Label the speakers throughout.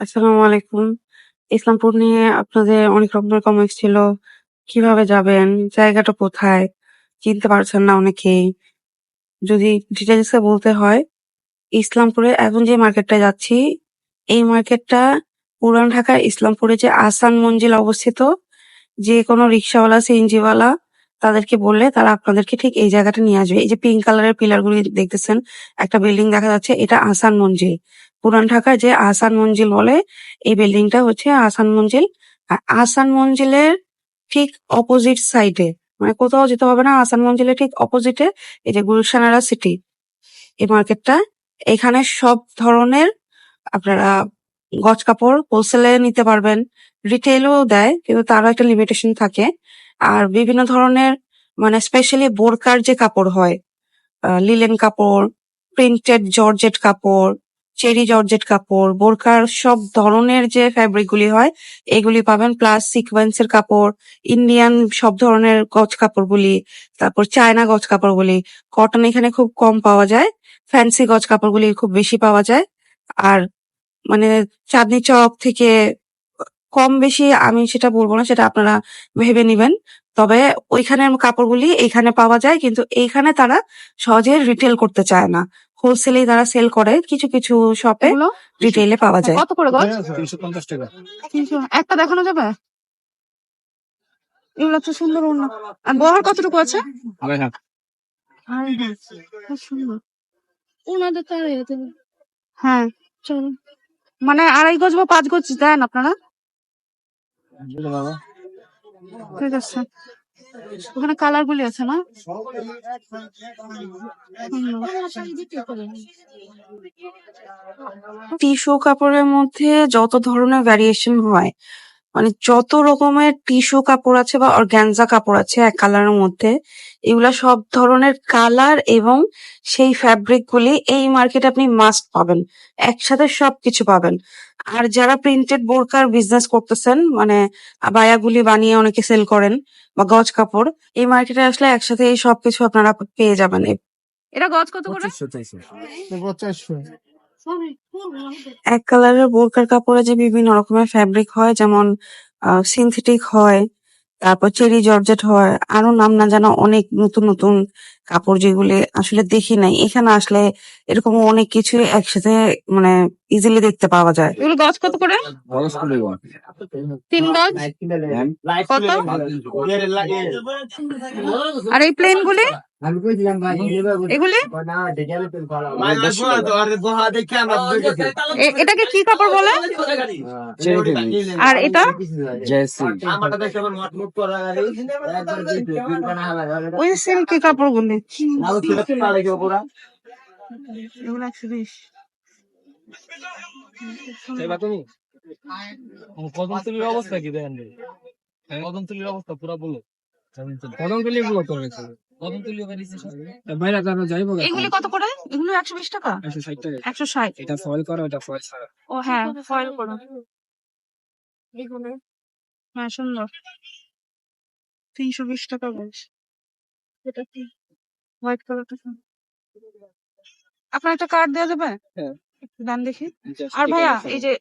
Speaker 1: আসসালামু আলাইকুম। ইসলামপুর নিয়ে আপনাদের অনেক রকমের কমেন্টস ছিল। কীভাবে যাবেন? জায়গাটা কোথায়? চিনতে পারছেন না অনেকেই। যদি ডিটেইলস বলতে হয়, ইসলামপুরে এখন যে মার্কেটটায় যাচ্ছি, এই মার্কেটটা পুরান ঢাকার ইসলামপুরে যে আহসান মঞ্জিল অবস্থিত, যে কোনো রিক্সাওয়ালা, সিএনজিওয়ালা তাদেরকে বললে তারা আপনাদেরকে ঠিক এই জায়গাটা নিয়ে আসবে। এই যে পিঙ্ক কালারের পিলারগুলি দেখতেছেন, একটা বিল্ডিং দেখা যাচ্ছে, এটা আসান মঞ্জিল। পুরান ঢাকায় যে আসান মঞ্জিল বলে, এই বিল্ডিংটা হচ্ছে আসান মঞ্জিল। আর আহসান মঞ্জিলের ঠিক অপোজিট সাইডে মানে কোথাও যেতে হবে না আসান মঞ্জিলের ঠিক অপোজিটে এই যে গুলশানারা সিটি এই মার্কেটটা এখানে সব ধরনের আপনারা গজ কাপড় হোলসেলে নিতে পারবেন রিটেলও দেয় কিন্তু তারও একটা লিমিটেশন থাকে আর বিভিন্ন ধরনের মানে স্পেশালি বোরকার যে কাপড় হয় লিলেন কাপড় প্রিন্টেড জর্জেট কাপড়, চেরি জর্জেট কাপড়, বোরকার সব ধরনের যে ফ্যাব্রিক গুলি হয়, এগুলি পাবেন প্লাস সিকোয়েন্সের কাপড় ইন্ডিয়ান সব ধরনের গজ কাপড়গুলি তারপর চায়না গজ কাপড়গুলি কটন এখানে খুব কম পাওয়া যায় ফ্যান্সি গজ কাপড়গুলি খুব বেশি পাওয়া যায়, আর মানে চাঁদনি চক থেকে কম বেশি আমি সেটা বলব না সেটা আপনারা ভেবে নিবেন। তবে ওইখানের কাপড়গুলি এইখানে পাওয়া যায় কিন্তু এইখানে তারা সহজে রিটেল করতে চায় না। হোলসেলেই তারা সেল করে কিছু কিছু শপে রিটেলে পাওয়া যায়।
Speaker 2: কত করে গজ?
Speaker 3: পঞ্চাশ টাকা।
Speaker 2: একটা দেখানো যাবে? এগুলো তো সুন্দর অন্য। আর বহর কতটুকু আছে? ওনাদের তো হ্যাঁ। চলো। মানে আড়াই গজ বা পাঁচ গজ দেন আপনারা? ঠিক আছে। ওখানে কালার গুলি আছে না?
Speaker 1: টিসু কাপড়ের মধ্যে যত ধরনের ভ্যারিয়েশন হয় মানে যত রকমের টিস্যু কাপড় আছে বা অর্গ্যানজা কাপড় আছে এক কালারের মধ্যে এগুলা সব ধরনের কালার এবং সেই ফ্যাব্রিক গুলি এই মার্কেটে আপনি মাস্ট পাবেন। একসাথে সবকিছু পাবেন। আর যারা প্রিন্টেড বোরকার বিজনেস করতেছেন মানে বায়াগুলি বানিয়ে অনেকে সেল করেন বা গজ কাপড় এই মার্কেটে আসলে একসাথে এই সবকিছু আপনারা পেয়ে যাবেন।
Speaker 2: এটা গজ কত করে?
Speaker 1: এক কালারের বোরকার কাপড়ে যে বিভিন্ন রকমের ফ্যাব্রিক হয়, যেমন সিনথেটিক হয়, তারপর চেরি জর্জেট হয়, আরও নাম না জানা অনেক নতুন নতুন কাপড় যেগুলি আসলে দেখি নাই এখানে আসলে এরকম অনেক কিছু একসাথে মানে ইজিলি দেখতে পাওয়া যায়।
Speaker 2: এগুলো গজ কত করে? তিন গজ? কত? আর এই প্লেন গুলি? এগুলি? এটাকে কি কাপড় বলে? আর এটা? ওই সিল্কি কাপড় গুলি এগুলো একশো বিশ
Speaker 4: কদমতলির অবস্থা কি দেখেন কদমতলির অবস্থা পুরা বলো।
Speaker 3: কদমগুলো করেছে
Speaker 4: কদমতলি ওখানে নিচে সব।
Speaker 3: বাইরে যাব যাইবো
Speaker 2: এগুলি কত করে? এগুলো একশো বিশ টাকা?
Speaker 3: একশো ষাট টাকা।
Speaker 2: একশো ষাট।
Speaker 3: এটা ফয়েল করো এটা ফয়েল ছাড়া।
Speaker 2: ও হ্যাঁ ফয়েল করো। হ্যাঁ সুন্দর। তিনশো বিশ টাকা বয়স। এটা কি? হোয়াইট কালারটা আপনার একটা কার্ড দেওয়া যাবে?
Speaker 3: হ্যাঁ।
Speaker 2: দেন দেখি। আর ভাইয়া এই যে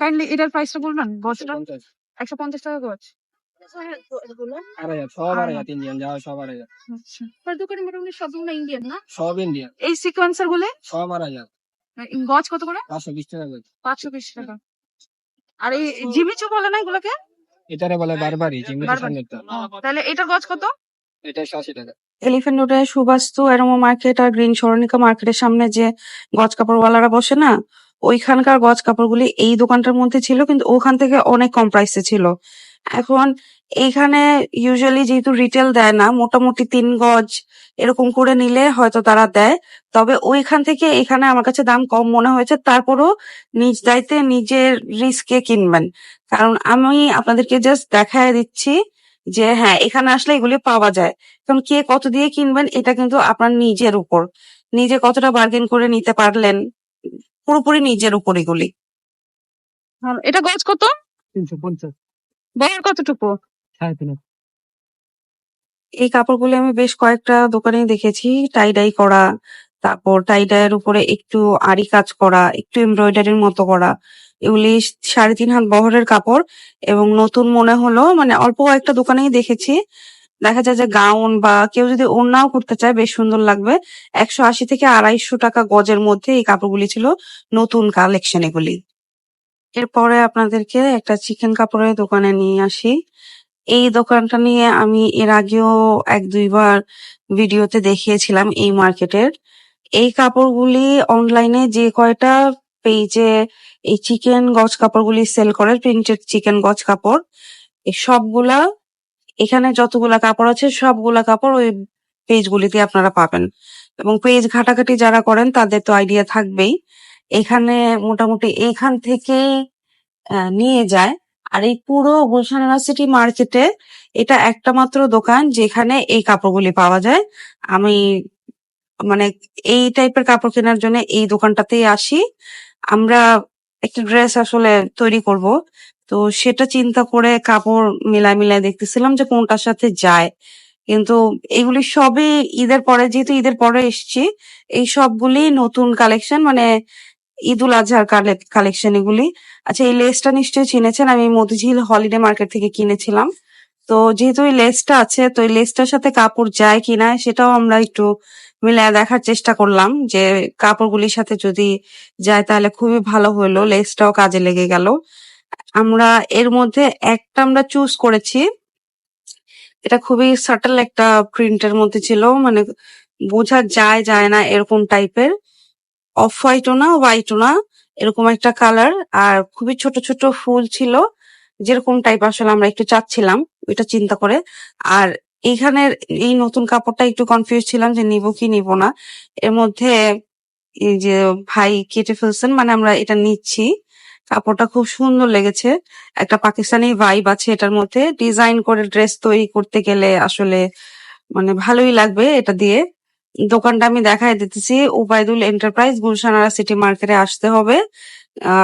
Speaker 2: কাইন্ডলি এটার প্রাইসটা বলবেন? গজটা একশো পঞ্চাশ। টাকা
Speaker 3: হাত সব
Speaker 2: আচ্ছা। আপনার দোকানে মোটামুটি সবগুলো ইন্ডিয়ান না?
Speaker 3: সব ইন্ডিয়ান
Speaker 2: এই সিকোয়েন্সারগুলো
Speaker 3: সব আড়াই হাত
Speaker 2: গজ কত করে?
Speaker 3: পাঁচশো বিশ টাকা
Speaker 2: পাঁচশো বিশ টাকা। আর এই জিমিচু বলে না এগুলোকে?
Speaker 3: এটারে বলে বারবারই
Speaker 2: বারবারি। তাহলে এটার গজ কত?
Speaker 3: এটা আশি টাকা।
Speaker 1: এলিফেন্ট রোডে সুবাস্তু এরমো মার্কেট আর গ্রিন সরণিকা মার্কেটের সামনে যে গজ কাপড়ওয়ালারা বসে না, ওইখানকার গজ কাপড়গুলি এই দোকানটার মধ্যে ছিল, কিন্তু ওখান থেকে অনেক কম প্রাইসে ছিল। এখন এইখানে ইউজুয়ালি যেহেতু রিটেল দেয় না, মোটামুটি তিন গজ এরকম করে নিলে হয়তো তারা দেয়। তবে ওইখান থেকে এখানে আমার কাছে দাম কম মনে হয়েছে, তারপরও নিজ দায়িত্বে নিজের রিস্কে কিনবেন। কারণ আমি আপনাদেরকে জাস্ট দেখায় দিচ্ছি যে হ্যাঁ এখানে আসলে এগুলি পাওয়া যায়। কারণ কে কত দিয়ে কিনবেন এটা কিন্তু আপনার নিজের উপর। নিজে কতটা বার্গেন করে নিতে পারলেন পুরোপুরি নিজের উপর এগুলি।
Speaker 2: এটা গজ কত?
Speaker 3: তিনশো পঞ্চাশ।
Speaker 2: বহর কতটুকু?
Speaker 3: সাড়ে তিন হাত।
Speaker 1: এই কাপড়গুলি আমি বেশ কয়েকটা দোকানেই দেখেছি। টাই ডাই করা তারপর টাই ডাইয়ের উপরে একটু আড়ি কাজ করা একটু এমব্রয়ডারির মতো করা। এগুলি সাড়ে তিন হাত বহরের কাপড় এবং নতুন মনে হলো মানে অল্প কয়েকটা দোকানেই দেখেছি। দেখা যায় যে গাউন বা কেউ যদি ওড়নাও করতে চায়, বেশ সুন্দর লাগবে। একশো আশি থেকে আড়াইশো টাকা গজের মধ্যে এই কাপড়গুলি ছিল নতুন কালেকশন এগুলি। এরপরে আপনাদেরকে একটা চিকেন কাপড়ের দোকানে নিয়ে আসি। এই দোকানটা নিয়ে আমি এর আগেও এক দুইবার ভিডিওতে দেখিয়েছিলাম এই মার্কেটের এই কাপড়গুলি অনলাইনে যে কয়টা পেজে এই চিকেন গজ কাপড়গুলি সেল করে প্রিন্টেড চিকেন গজ কাপড় এই সবগুলা এখানে যতগুলা কাপড় আছে সবগুলা কাপড় ওই পেজগুলিতে আপনারা পাবেন। এবং পেজ ঘাটাঘাটি যারা করেন তাদের তো আইডিয়া থাকবেই। এখানে মোটামুটি এখান আহ, নিয়ে যায়। আর এই পুরো গুলশান ইউনিভার্সিটি মার্কেটে এটা একটা মাত্র দোকান যেখানে এই কাপড়গুলি পাওয়া যায়। আমি মানে এই টাইপের কাপড় কেনার জন্য এই দোকানটাতেই আসি। আমরা একটা ড্রেস আসলে তৈরি করব। তো সেটা চিন্তা করে কাপড় মিলাই মিলাই দেখতেছিলাম যে কোনটার সাথে যায়। কিন্তু এগুলি সবই ঈদের পরে, যেহেতু ঈদের পরে এসছি, এই সবগুলি নতুন কালেকশন মানে ঈদুল আজহার কালেকশন এগুলি। আচ্ছা এই লেসটা নিশ্চয়ই চিনেছেন? আমি মতিঝিল হলিডে মার্কেট থেকে কিনেছিলাম। তো যেহেতু এই লেসটা আছে, তো এই লেসটার সাথে কাপড় যায় কিনা, সেটাও আমরা একটু মিলায় দেখার চেষ্টা করলাম যে কাপড়গুলির সাথে যদি যায় তাহলে খুবই ভালো হলো, লেসটাও কাজে লেগে গেল। আমরা এর মধ্যে একটা আমরা চুজ করেছি। এটা খুবই সাটল একটা প্রিন্টের মধ্যে ছিল মানে বোঝা যায় যায় না এরকম টাইপের অফ হোয়াইটও না হোয়াইটও না, এরকম একটা কালার আর খুবই ছোট ছোট ফুল ছিল, যেরকম টাইপ আসলে আমরা একটু চাচ্ছিলাম, ওইটা চিন্তা করে। আর এইখানের এই নতুন কাপড়টা একটু কনফিউজ ছিলাম যে নিব কি নিব না। এর মধ্যে এই যে ভাই কেটে ফেলছেন মানে আমরা এটা নিচ্ছি। কাপড়টা খুব সুন্দর লেগেছে। একটা পাকিস্তানি ভাইব আছে এটার মধ্যে। ডিজাইন করে ড্রেস তৈরি করতে গেলে আসলে মানে ভালোই লাগবে এটা দিয়ে। দোকানটা আমি দেখাই দিতেছি উবাইদুল এন্টারপ্রাইজ গুলশানারা সিটি মার্কেটে আসতে হবে।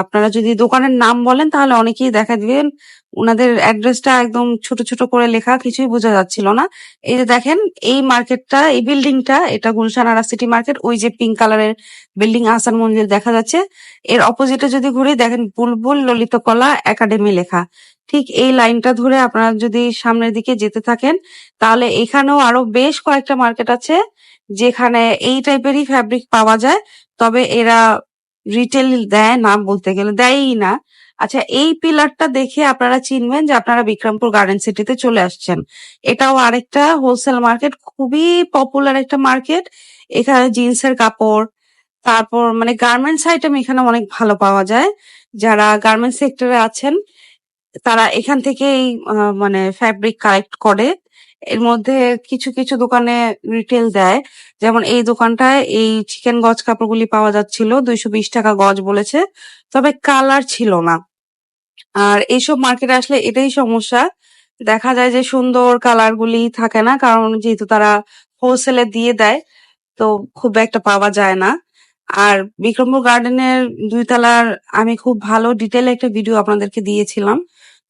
Speaker 1: আপনারা যদি দোকানের নাম বলেন তাহলে অনেকেই দেখা দিবেন ওনাদের অ্যাড্রেসটা একদম ছোট ছোট করে লেখা, কিছুই বোঝা যাচ্ছিল না। এই যে দেখেন, এই মার্কেটটা, এই বিল্ডিংটা, এটা গুলশানারা সিটি মার্কেট, ওই যে পিঙ্ক কালারের বিল্ডিং আসান মন্দির দেখা যাচ্ছে। এর অপোজিটে যদি ঘুরে, দেখেন বুলবুল ললিত কলা একাডেমি লেখা। ঠিক এই লাইনটা ধরে আপনারা যদি সামনের দিকে যেতে থাকেন, তাহলে এখানেও আরও বেশ কয়েকটা মার্কেট আছে, যেখানে এই টাইপেরই ফ্যাব্রিক পাওয়া যায়। তবে এরা রিটেল দেয় না বলতে গেলে, দেয়ই না। আচ্ছা এই পিলারটা দেখে আপনারা চিনবেন যে আপনারা বিক্রমপুর গার্ডেন সিটিতে চলে আসছেন। এটাও আরেকটা হোলসেল মার্কেট খুবই পপুলার একটা মার্কেট এখানে জিন্সের কাপড়, তারপর মানে গার্মেন্টস আইটেম এখানে অনেক ভালো পাওয়া যায়। যারা গার্মেন্টস সেক্টরে আছেন, তারা এখান থেকেই মানে ফ্যাব্রিক কালেক্ট করে। এর মধ্যে কিছু কিছু দোকানে রিটেল দেয়। যেমন এই দোকানটায় এই চিকেন গজ কাপড়গুলি পাওয়া যাচ্ছিল, দুইশো বিশ টাকা গজ বলেছে। তবে কালার ছিল না। আর এইসব মার্কেটে আসলে এটাই সমস্যা। দেখা যায় যে সুন্দর কালার গুলি থাকে না, কারণ যেহেতু তারা হোলসেলে দিয়ে দেয়, তো খুব একটা পাওয়া যায় না। আর বিক্রমপুর গার্ডেনের দুই তলার আমি খুব ভালো ডিটেল একটা ভিডিও আপনাদেরকে দিয়েছিলাম।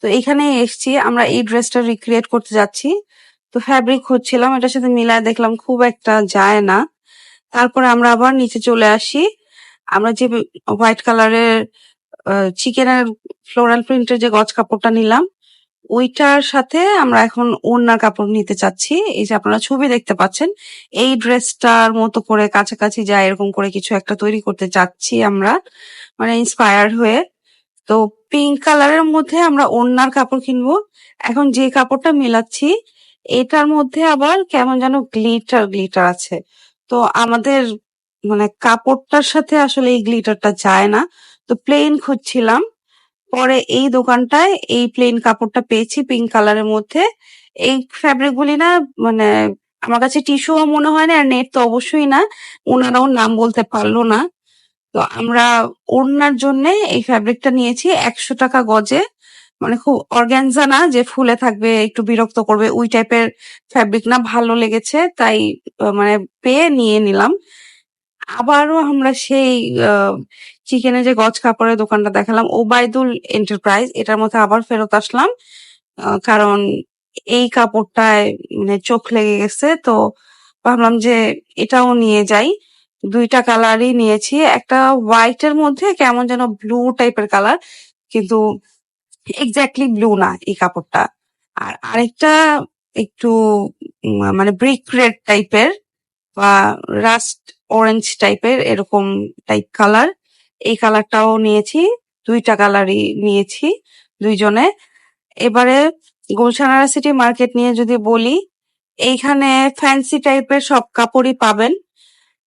Speaker 1: তো এখানে এসছি, আমরা এই ড্রেসটা রিক্রিয়েট করতে যাচ্ছি। তো ফ্যাব্রিক হচ্ছিলাম এটার সাথে মিলায় দেখলাম খুব একটা যায় না। তারপরে আমরা আবার নিচে চলে আসি। আমরা যে হোয়াইট কালারের চিকেনের ফ্লোরাল প্রিন্টের যে গজ কাপড়টা নিলাম, ওইটার সাথে আমরা এখন ওড়নার কাপড় নিতে চাচ্ছি। এই যে আপনারা ছবি দেখতে পাচ্ছেন, এই ড্রেসটার মতো করে কাছাকাছি যায় এরকম করে কিছু একটা তৈরি করতে চাচ্ছি আমরা মানে ইন্সপায়ার হয়ে। তো পিঙ্ক কালারের মধ্যে আমরা ওড়নার কাপড় কিনবো। এখন যে কাপড়টা মিলাচ্ছি এটার মধ্যে আবার কেমন যেন গ্লিটার গ্লিটার আছে। তো আমাদের মানে কাপড়টার সাথে আসলে এই গ্লিটারটা যায় না। তো প্লেন খুঁজছিলাম। পরে এই দোকানটায় এই প্লেন কাপড়টা পেয়েছি পিঙ্ক কালারের মধ্যে। এই ফ্যাব্রিক গুলি না মানে আমার কাছে টিস্যুও মনে হয় না আর নেট তো অবশ্যই না। ওনারাও নাম বলতে পারল না। তো আমরা ওড়নার জন্য এই ফ্যাব্রিকটা নিয়েছি। একশো টাকা গজে। মানে খুব অর্গ্যানজা না যে ফুলে থাকবে, একটু বিরক্ত করবে, ওই টাইপের ফ্যাব্রিক না ভালো লেগেছে, তাই মানে পেয়ে নিয়ে নিলাম। আবারও আমরা সেই চিকেনের যে গজ কাপড়ের দোকানটা দেখালাম, ওবায়দুল এন্টারপ্রাইজ এটার মধ্যে আবার ফেরত আসলাম কারণ এই কাপড়টায় মানে চোখ লেগে গেছে, তো ভাবলাম যে এটাও নিয়ে যাই। দুইটা কালারই নিয়েছি, একটা হোয়াইটের মধ্যে কেমন যেন ব্লু টাইপের কালার কিন্তু এক্স্যাক্টলি ব্লু না এই কাপড়টা। আর আরেকটা একটু মানে ব্রিক রেড টাইপের বা রাস্ট অরেঞ্জ টাইপের এরকম টাইপ কালার এই কালারটাও নিয়েছি, দুইটা কালারই নিয়েছি দুইজনে। এবারে গুলশানারা সিটি মার্কেট নিয়ে যদি বলি, এইখানে ফ্যান্সি টাইপের সব কাপড়ই পাবেন।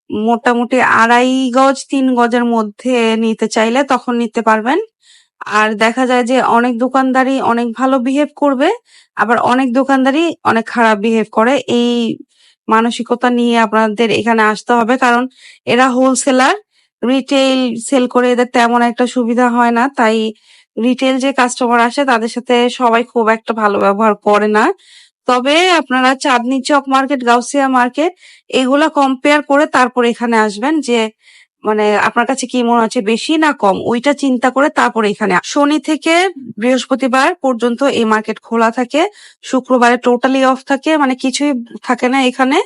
Speaker 1: মোটামুটি আড়াই গজ, তিন গজের মধ্যে নিতে চাইলে তখন নিতে পারবেন। আর দেখা যায় যে অনেক দোকানদারই অনেক ভালো বিহেভ করবে, আবার অনেক দোকানদারই অনেক খারাপ বিহেভ করে। এই মানসিকতা নিয়ে আপনাদের এখানে আসতে হবে, কারণ এরা হোলসেলার রিটেল সেল করে এদের তেমন একটা সুবিধা হয় না। তাই রিটেল যে কাস্টমার আসে, তাদের সাথে সবাই খুব একটা ভালো ব্যবহার করে না। তবে আপনারা চাঁদনি চক মার্কেট গাউসিয়া মার্কেট এগুলা কম্পেয়ার করে তারপর এখানে আসবেন যে মানে আপনার কাছে কি মনে হচ্ছে বেশি না কম? ওইটা চিন্তা করে তারপর এখানে শনি থেকে বৃহস্পতিবার পর্যন্ত এই মার্কেট খোলা থাকে। শুক্রবারে টোটালি অফ থাকে মানে কিছুই থাকে না এখানে।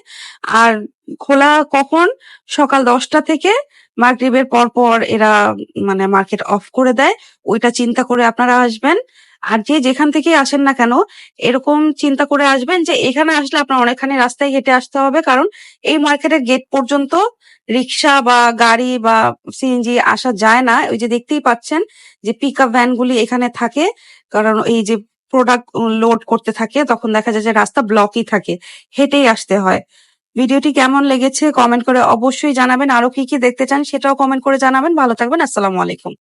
Speaker 1: আর খোলা কখন? সকাল দশটা থেকে মাগরিবের পর পর এরা মানে মার্কেট অফ করে দেয়। ওইটা চিন্তা করে আপনারা আসবেন। আর যে যেখান থেকে আসেন না কেন, এরকম চিন্তা করে আসবেন যে এখানে আসলে আপনার অনেকখানি রাস্তায় হেঁটে আসতে হবে। কারণ এই মার্কেটের গেট পর্যন্ত রিক্সা বা গাড়ি বা সিএনজি আসা যায় না। ওই যে দেখতেই পাচ্ছেন যে পিক আপ ভ্যান গুলি এখানে থাকে। কারণ এই যে প্রোডাক্ট লোড করতে থাকে, তখন দেখা যায় যে রাস্তা ব্লকই থাকে। হেঁটেই আসতে হয়। ভিডিওটি কেমন লেগেছে কমেন্ট করে অবশ্যই জানাবেন। আরও কি কি দেখতে চান সেটাও কমেন্ট করে জানাবেন। ভালো থাকবেন। আসসালামু আলাইকুম।